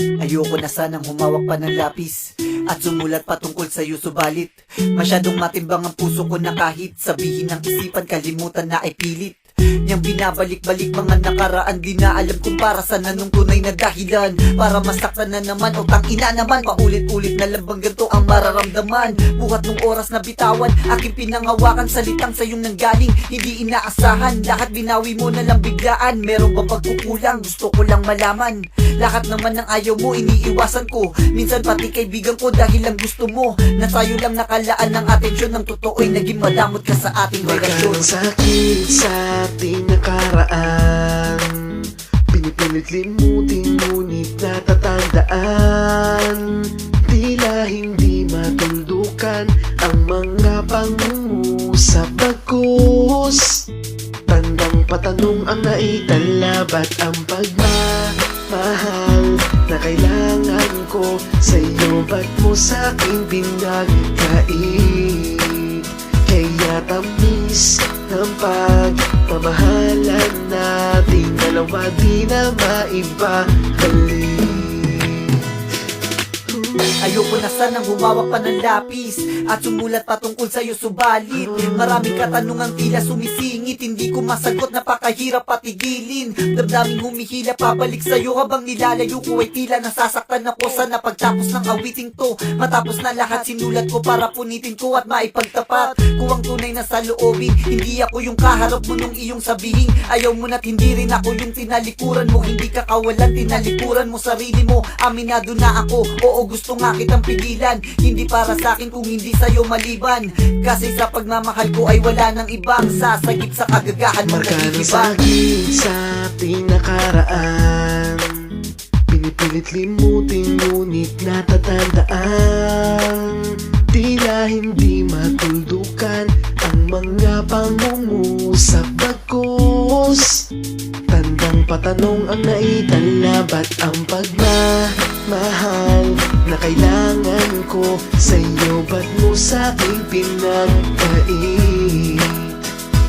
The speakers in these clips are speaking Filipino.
Ayoko na sanang humawak pa ng lapis At sumulat pa tungkol sa'yo subalit. Masyadong matimbang ang puso ko na kahit Sabihin ng isipan kalimutan na ay pilit. Niyang binabalik-balik mga nakaraan Di na alam kung para saan anong tunay na dahilan. Para masaktan na naman o tangina naman Paulit-ulit na lang bang ganito ang mararamdaman? Buhat nung oras na bitawan Aking pinangawakan salitang sa'yong nanggaling Hindi inaasahan. Lahat binawi mo na lang biglaan Meron bang pagkukulang? Gusto ko lang malaman Lahat naman ng ayaw mo iniiwasan ko. Minsan pati kaibigan ko dahil lang gusto mo. Na tayo lang nakalaan ng atensyon Ng totoo'y naging madamot ka sa ating relasyon. Magkanong sakit sa ating nakaraan. Pinipilit limutin ngunit natatandaan. Tila hindi matuldukan ang mga pangungusap Bagkus. Tandang patanong ang naitala Ba't ang pagmamahal na kailangan ko Sa'yo ba't mo sa'kin pinagkait? Kaya tamis ng pagmamahalan nating dalawa Di na maibabalik Ayoko na sanang humawak pa ng lapis At sumulat pa tungkol sa'yo subalit. Maraming katanungang tila sumisingit Hindi ko masagot napakahirap patigilin. Damdaming humihila pabalik sa'yo Habang nilalayo ko ay tila nasasaktan ako. Sana pagtapos ng awiting to Matapos na lahat sinulat ko para punitin ko At maipagtapat. Ko ang tunay na saloobin Hindi ako yung kaharap mo nung iyong sabihin. Ayaw mo na't hindi rin ako yung tinalikuran mo. Hindi ka kawalan, tinalikuran mo sarili mo. Aminado na ako, oo gusto nga kitang pigilan Hindi para sa akin kung hindi sa'yo maliban. Kasi sa pagmamahal ko ay wala nang ibang Sasagip sa kagagahan mo Marka ng nag-iiba sakit sa ating nakaraan Pinipilit limutin ngunit natatandaan. Tila hindi matuldukan ang mga pangungusap Bagkus. Tandang patanong ang naitala Ba't ang pagmamahal na kailangan ko Sa'yo ba't mo sa'king pinagkait?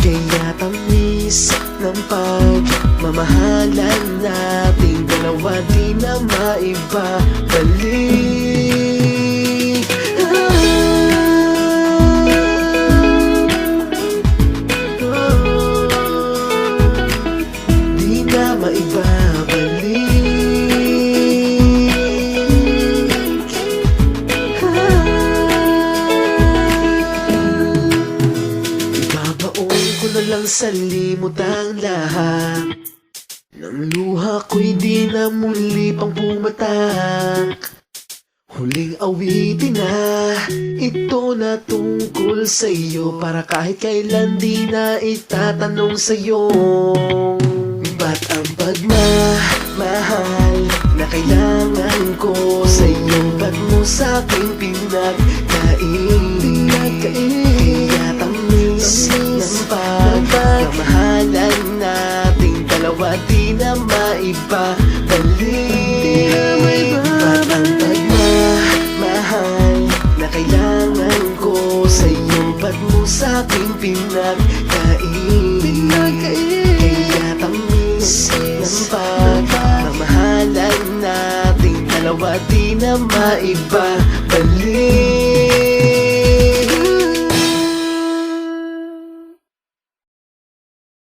Kaya tamis ng pagmamahalan nating dalawa Di na maibabalik Di na maibabalik ko na lang sa limot ang lahat. Nang luha ko'y di na muli pang pumatak. Huling awitin na Ito na tungkol sa iyo Para kahit kailan di na itatanong sa iyo Ba't ang pagmamahal na kailangan ko sa iyo Ba't mo sa'king pinagkain Kaya dalawa Di na maibabalik Ba't ang pagmamahal na kailangan ko sa iyo Ba't mo sa'king pinagkain Kaya tamis ng pagmamahalan nating dalawa Di na maibabalik